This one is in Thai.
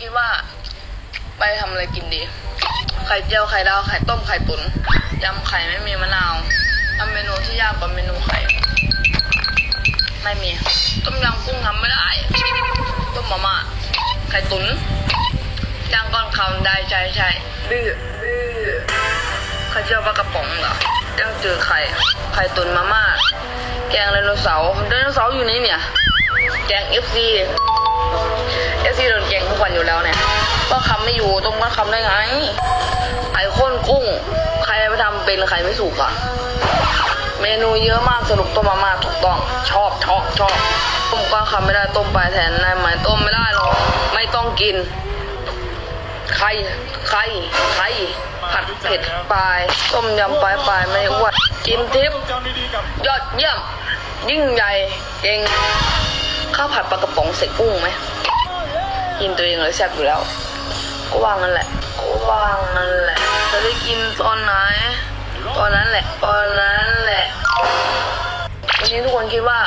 คิดว่า ไปทำอะไรกินดี ไข่เจียวไข่ดาวไข่ต้มไข่ตุ๋นยำไข่ไม่มีมะนาวทำเมนูที่ยากกว่าเมนูไข่ ไม่มี ต้มยำกุ้งทำไม่ได้ ต้มมาม่าไข่ตุ๋นย่างก้อนคำได้ใช่ใช่ดื้อดื้อไข่เจียวปลากระป๋องเหรอย่างจืดไข่ ไข่ตุ๋นมาม่า แกงไดโนเสาร์ไดโนเสาร์อยู่ไหนเนี่ย แกงเอฟซี วันอยู่แล้วเนี่ย ก็คำไม่อยู่ตรงก็คำได้ไงไข่ข้นกุ้ง ใครไปทำเป็นใครไม่สุกอะเมนูเยอะมากสรุปต้มมาม่าถูกต้อง ชอบชอบชอบต้มก็คำไม่ได้ต้มปลายแทนได้ไหมายต้มไม่ได้หรอกไม่ต้องกินไข่ไข่ไข่ผัดเผ็ดปลาย ต้มยำปลายปลายไม่อ้วนกินทิพย์ยอดเยี่ยม ยิ่งใหญ่เก่งข้าวผัดปลากระป๋องใส่กุ้งไหม กินตัวเองเลยแซ่บอยู่แล้ว ก็วางนั่นแหละก็วางนั่นแหละจะได้กินตอนไหนตอนนั้นแหละตอนนั้นแหละวันนี้ทุกคนคิดว่า